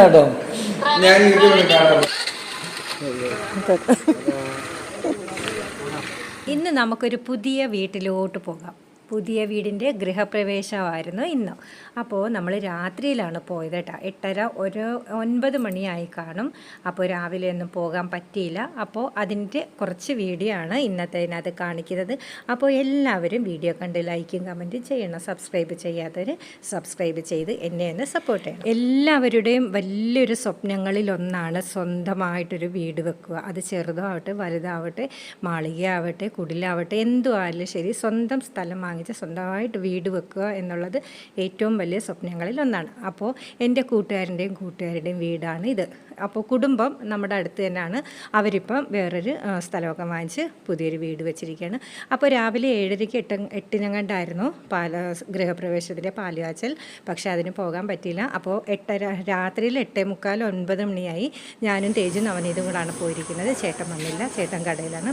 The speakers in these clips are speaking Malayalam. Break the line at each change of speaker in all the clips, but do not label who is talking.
കേട്ടോ. ഞാൻ
ഇന്ന് നമുക്കൊരു പുതിയ വീട്ടിലോട്ട് പോകാം. പുതിയ വീടിന്റെ ഗൃഹപ്രവേശമായിരുന്നു ഇന്ന്. അപ്പോൾ നമ്മൾ രാത്രിയിലാണ് പോയത് കേട്ടോ. എട്ടര ഒരു ഒൻപത് മണിയായി കാണും. അപ്പോൾ രാവിലെ ഒന്നും പോകാൻ പറ്റിയില്ല. അപ്പോൾ അതിന്റെ കുറച്ച് വീഡിയോ ആണ് ഇന്നത്തേനത് കാണിക്കുന്നത്. അപ്പോൾ എല്ലാവരും വീഡിയോ കണ്ട് ലൈക്കും കമന്റും ചെയ്യണം. സബ്സ്ക്രൈബ് ചെയ്യാത്തവർ സബ്സ്ക്രൈബ് ചെയ്ത് എന്നെ ഒന്ന് സപ്പോർട്ട് ചെയ്യണം. എല്ലാവരുടെയും വലിയൊരു സ്വപ്നങ്ങളിലൊന്നാണ് സ്വന്തമായിട്ടൊരു വീട് വെക്കുക. അത് ചെറുതാവട്ടെ വലുതാവട്ടെ മാളികയാവട്ടെ കുടിലാവട്ടെ എന്തുമായാലും ശരി സ്വന്തം സ്ഥലം വാങ്ങിച്ച് സ്വന്തമായിട്ട് വീട് വെക്കുക എന്നുള്ളത് ഏറ്റവും വലിയ സ്വപ്നങ്ങളിൽ ഒന്നാണ്. അപ്പോൾ എന്റെ കൂട്ടുകാരന്റെയും കൂട്ടുകാരുടെയും വീടാണ് ഇത്. അപ്പോൾ കുടുംബം നമ്മുടെ അടുത്ത് തന്നെയാണ്. അവരിപ്പം വേറൊരു സ്ഥലമൊക്കെ വാങ്ങിച്ച് പുതിയൊരു വീട് വെച്ചിരിക്കുകയാണ്. അപ്പോൾ രാവിലെ ഏഴരയ്ക്ക് എട്ട് എട്ടിനങ്ങണ്ടായിരുന്നു പാല ഗൃഹപ്രവേശത്തിന്റെ പാലുകാച്ചൽ. പക്ഷേ അതിന് പോകാൻ പറ്റിയില്ല. അപ്പോൾ എട്ടര രാത്രിയിൽ എട്ടേ മുക്കാൽ ഒൻപത് മണിയായി ഞാനും തേജും നവനീതും കൂടാണ് പോയിരിക്കുന്നത്. ചേട്ടൻ വന്നില്ല. ചേട്ടൻ കടയിലാണ്.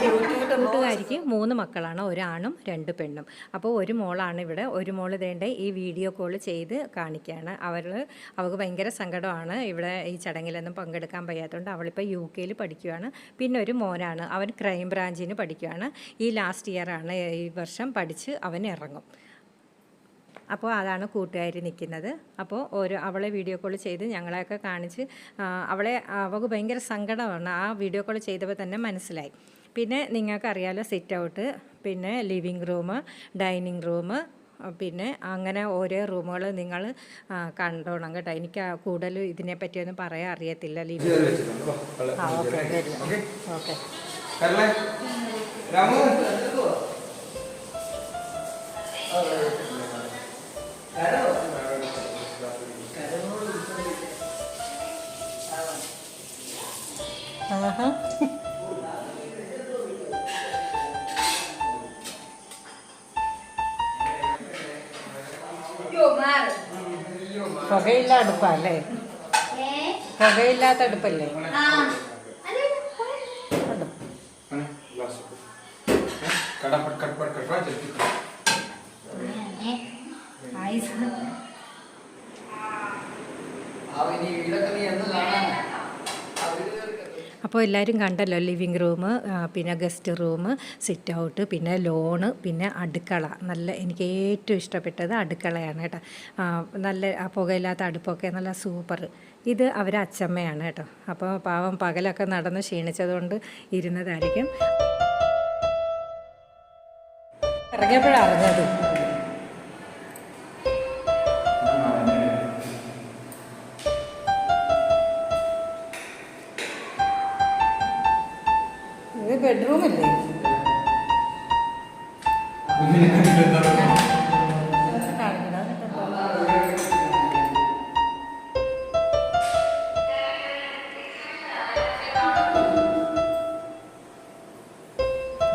കൂട്ടുകാരിക്ക് മൂന്ന് മക്കളാണ്. ഒരാണും രണ്ട് പെണ്ണും. അപ്പോൾ ഒരു മോളാണ് ഇവിടെ. ഒരു മോൾ വേണ്ട ഈ വീഡിയോ കോൾ ചെയ്ത് കാണിക്കുകയാണ്. അവർ അവൾക്ക് ഭയങ്കര സങ്കടമാണ്. ഇവിടെ ഈ ചടങ്ങിലൊന്നും പങ്കെടുക്കാൻ വയ്യാത്തതുകൊണ്ട് അവളിപ്പോൾ യു കെയിൽ പഠിക്കുകയാണ് പിന്നെ ഒരു മോനാണ്. അവൻ ക്രൈം ബ്രാഞ്ചിന് പഠിക്കുകയാണ് ഈ ലാസ്റ്റ് ഇയറാണ് ഈ വർഷം പഠിച്ച് അവൻ ഇറങ്ങും. അപ്പോൾ അതാണ് കൂട്ടുകാരി നിൽക്കുന്നത്. അപ്പോൾ ഒരു അവളെ വീഡിയോ കോൾ ചെയ്ത് ഞങ്ങളെയൊക്കെ കാണിച്ച് അവളെ അവൾക്ക് ഭയങ്കര സങ്കടമാണ്. ആ വീഡിയോ കോൾ ചെയ്തപ്പോൾ തന്നെ മനസ്സിലായി. പിന്നെ നിങ്ങൾക്കറിയാലോ സിറ്റ് ഔട്ട് പിന്നെ ലിവിങ് റൂം ഡൈനിങ് റൂം പിന്നെ അങ്ങനെ ഓരോ റൂമുകൾ നിങ്ങൾ കണ്ടോണം കേട്ടോ എനിക്ക് കൂടുതൽ ഇതിനെപ്പറ്റിയൊന്നും പറയാൻ അറിയത്തില്ല ലിവിങ്
റൂം
ആ ഓക്കെ
കുടിക്കാം. ഓക്കേ?
ഓക്കെ
കരളേ
പുകയില്ല അടുപ്പല്ലേ പുകയില്ലാത്ത അടുപ്പല്ലേ അടുപ്പ്.
വീടൊക്കെ നീ ഇട്ടു.
അപ്പോൾ എല്ലാവരും കണ്ടല്ലോ ലിവിങ് റൂം പിന്നെ ഗസ്റ്റ് റൂം സിറ്റ് ഔട്ട് പിന്നെ ലോണ് പിന്നെ അടുക്കള. നല്ല എനിക്ക് ഏറ്റവും ഇഷ്ടപ്പെട്ടത് അടുക്കളയാണ് കേട്ടോ. നല്ല പുകയില്ലാത്ത അടുപ്പൊക്കെ നല്ല സൂപ്പർ ഇത് അവരെ അച്ചമ്മയാണ് കേട്ടോ. അപ്പോൾ പാവം പകലൊക്കെ നടന്ന് ക്ഷീണിച്ചതുകൊണ്ട് ഇരുന്നതായിരിക്കും. ഇറങ്ങിയപ്പോഴാണ് അറിഞ്ഞത്.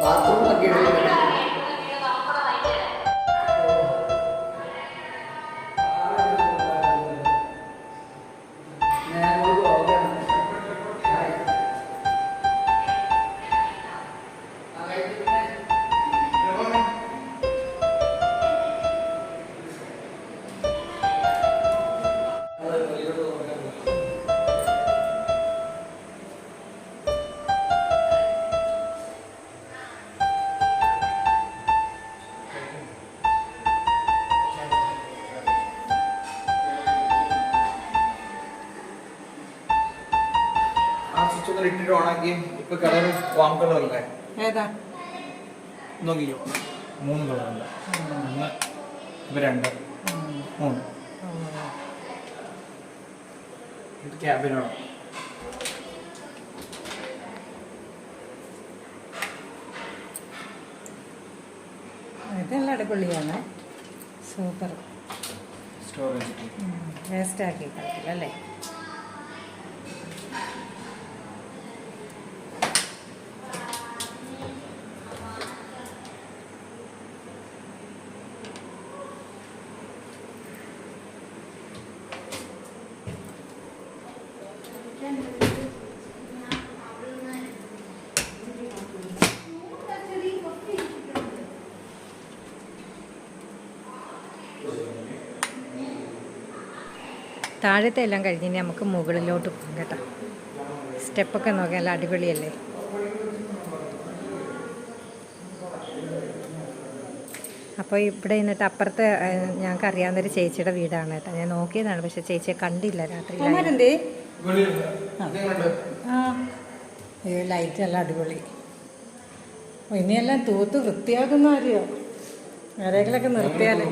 ആ സ്വിച്ച് ഒന്ന് ഇപ്പൊ കളർ വാം
ഏതാ?
മൂന്ന് കളറുണ്ട് ഒന്ന് ഇവ രണ്ട്. മൂന്ന്. ഇത്
ഇതെല്ലാം അടിപൊളിയാണ്. സൂപ്പർ.
സ്റ്റോറേജ്
വേസ്റ്റ് ആക്കി കളിക്കില്ല അല്ലേ?
താഴത്തെ എല്ലാം കഴിഞ്ഞ് ഇനി നമുക്ക് മുകളിലോട്ട് പോകാം കേട്ടോ. സ്റ്റെപ്പൊക്കെ നോക്കിയാൽ നല്ല അടിപൊളിയല്ലേ? അപ്പോൾ ഇവിടെ നിന്നിട്ട് അപ്പുറത്തെ ഞങ്ങൾക്ക് അറിയാവുന്നൊരു ചേച്ചിയുടെ വീടാണ് കേട്ടോ. ഞാൻ നോക്കിയതാണ് പക്ഷെ ചേച്ചിയെ കണ്ടില്ല രാത്രി
ലൈറ്റ് എല്ലാം അടിപൊളി. ഇനിയെല്ലാം തൂത്ത് വൃത്തിയാക്കുന്ന കാര്യമോ ആരെങ്കിലൊക്കെ നിർത്തിയാലേ.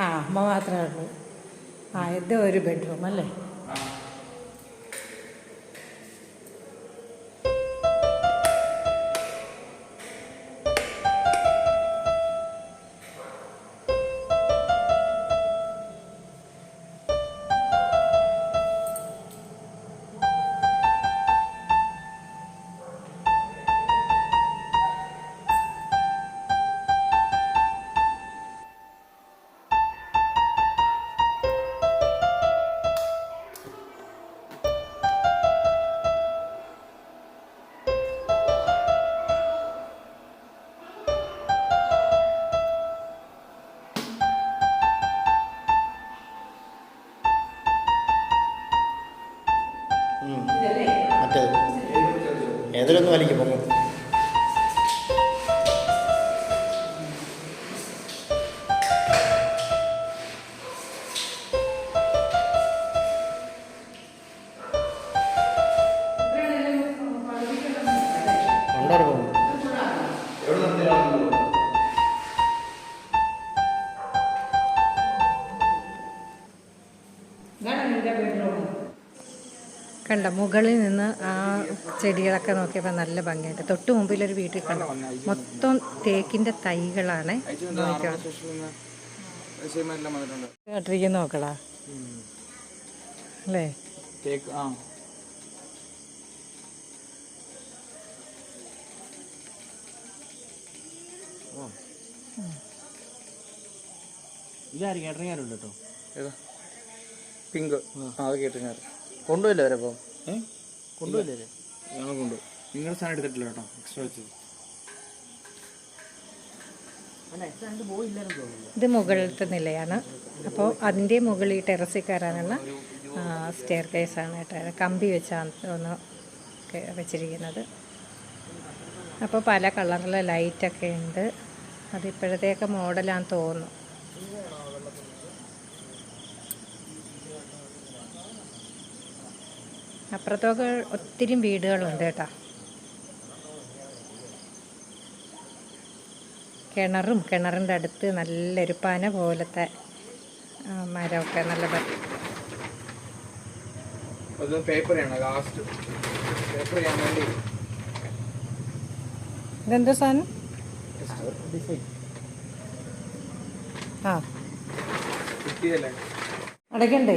ആ. അമ്മ മാത്രമേ ഉള്ളൂ. ആ ഇത് ഒരു ബെഡ്റൂം അല്ലേ?
Nosotros nos
കണ്ട മുകളിൽ നിന്ന് ആ ചെടികളൊക്കെ നോക്കിയപ്പോൾ നല്ല ഭംഗിയായിട്ട്. തൊട്ട് മുമ്പിലൊരു വീട്ടിൽ കണ്ടു. മൊത്തം തേക്കിന്റെ തൈകളാണ്
കേട്ടിരിക്കുന്ന നോക്കടാ അല്ലേ?
ഇതാരും കേട്ടോ.
ഏതാ? പിങ്ക്. ആ അത് കേട്ട് ഞാൻ
കൊണ്ടുപോയില്ല വരെ അപ്പം?
ഏ?
കൊണ്ടുപോയില്ലേ
ഞങ്ങൾ കൊണ്ട് നിങ്ങളുടെ സാധനം എടുത്തിട്ടില്ല കേട്ടോ. എക്സ്ട്രാ വെച്ചത്.
ഇത് മുകളിലത്തെ നിലയാണ്. അപ്പോൾ അതിന്റെ മുകളിൽ ടെറസിൽ കയറാനുള്ള സ്റ്റെയർ കേസാണ് കേട്ടോ. കമ്പി വെച്ചാണ് ഒന്ന് വെച്ചിരിക്കുന്നത്. അപ്പോൾ പല കളറിലെ ലൈറ്റൊക്കെ ഉണ്ട്. അതിപ്പോഴത്തേക്ക് മോഡലാന്ന് തോന്നുന്നു. അപ്പുറത്തൊക്കെ ഒത്തിരി വീടുകളുണ്ട് കേട്ടോ. കിണറും കിണറിന്റെ അടുത്ത് നല്ലൊരു പന പോലത്തെ മരമൊക്കെ നല്ല
ഇതെന്തോ സാധനം? ആ. അടയ്ക്കണ്ടേ?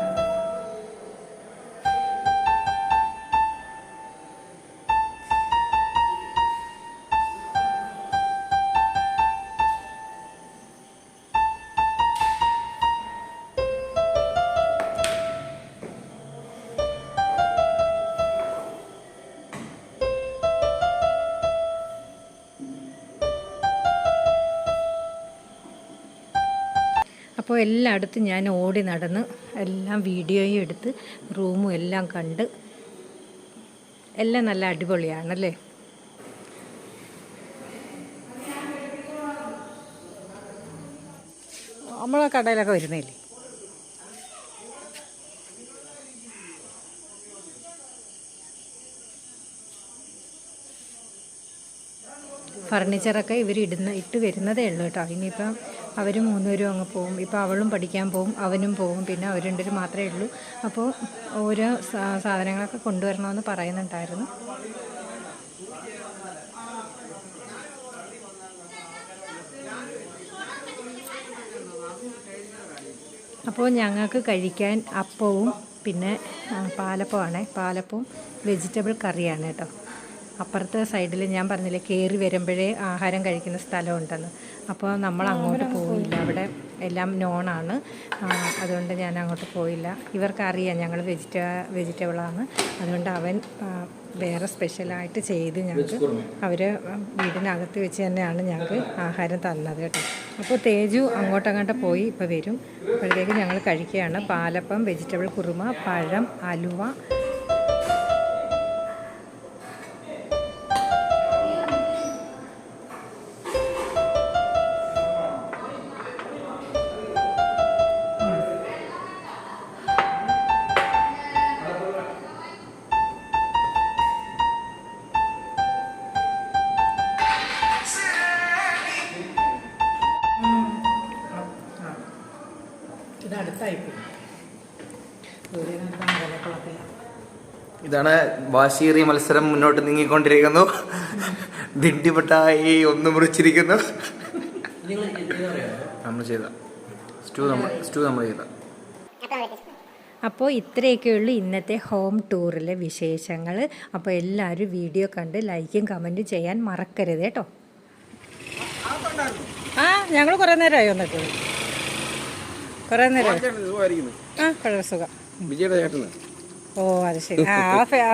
എല്ലായിടത്തും ഞാൻ ഓടി നടന്ന് എല്ലാം വീഡിയോയും എടുത്ത് റൂമും എല്ലാം കണ്ട് എല്ലാം നല്ല അടിപൊളിയാണല്ലേ? നമ്മളെ കടയിലൊക്കെ വരുന്നില്ലേ? ഫർണിച്ചറൊക്കെ ഇവർ ഇടുന്ന ഇട്ട് വരുന്നതേ ഉള്ളൂ കേട്ടോ. ഇനിയിപ്പം അവർ മൂന്നുപേരും അങ്ങ് പോകും ഇപ്പം അവളും പഠിക്കാൻ പോകും അവനും പോകും പിന്നെ അവർ രണ്ടുപേരും മാത്രമേ ഉള്ളൂ. അപ്പോൾ ഓരോ സാധനങ്ങളൊക്കെ കൊണ്ടുവരണമെന്ന് പറയുന്നുണ്ടായിരുന്നു. അപ്പോൾ ഞങ്ങൾക്ക് കഴിക്കാൻ അപ്പവും പിന്നെ പാലപ്പമാണേ പാലപ്പവും വെജിറ്റബിൾ കറിയാണ് കേട്ടോ. അപ്പുറത്തെ സൈഡിൽ ഞാൻ പറഞ്ഞില്ലേ കയറി വരുമ്പോഴേ ആഹാരം കഴിക്കുന്ന സ്ഥലമുണ്ടെന്ന്. അപ്പോൾ നമ്മൾ അങ്ങോട്ട് പോയില്ല. അവിടെ എല്ലാം നോണാണ് അതുകൊണ്ട് ഞാൻ അങ്ങോട്ട് പോയില്ല. ഇവർക്കറിയാം ഞങ്ങൾ വെജിറ്റ വെജിറ്റബിളാണ് അതുകൊണ്ട് അവൻ വേറെ സ്പെഷ്യലായിട്ട് ചെയ്ത് ഞങ്ങൾക്ക് അവർ വീടിനകത്ത് വെച്ച് തന്നെയാണ് ഞങ്ങൾക്ക് ആഹാരം തന്നത് കേട്ടോ. അപ്പോൾ തേജു അങ്ങോട്ടങ്ങോട്ട് പോയി ഇപ്പോൾ വരും. അപ്പോഴത്തേക്ക് ഞങ്ങൾ കഴിക്കുകയാണ്. പാലപ്പം വെജിറ്റബിൾ കുറുമ പഴം അലുവ
ഇത് അടുത്തായിപ്പോയി കുളത്തില്ല
ഇതാണ് വാശിയേറിയ മത്സരം മുന്നോട്ട് നീങ്ങിക്കൊണ്ടിരിക്കുന്നു. ദിണ്ടിപ്പെട്ടായി ഒന്ന് മുറിച്ചിരിക്കുന്നു. നമ്മൾ ചെയ്ത. സ്റ്റൂ നമ്മൾ സ്റ്റൂ നമ്മൾ ചെയ്ത.
അപ്പോൾ ഇത്രയൊക്കെയുള്ളൂ ഇന്നത്തെ ഹോം ടൂറിലെ വിശേഷങ്ങൾ. അപ്പോൾ എല്ലാവരും വീഡിയോ കണ്ട് ലൈക്കും കമന്റും ചെയ്യാൻ മറക്കരുത് കേട്ടോ.
ആ ഞങ്ങൾ കുറേ നേരമായി വന്നിട്ട്. കുറേ നേരമായി ആ വളരെ സുഖം.
വിജയുടെ ചേട്ടന്.
ഓ അത് ശരി. ആ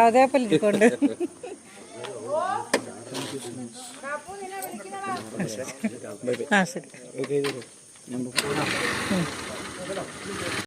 അതേപോലെ ഇരിക്കൊണ്ട് ആ ശരി.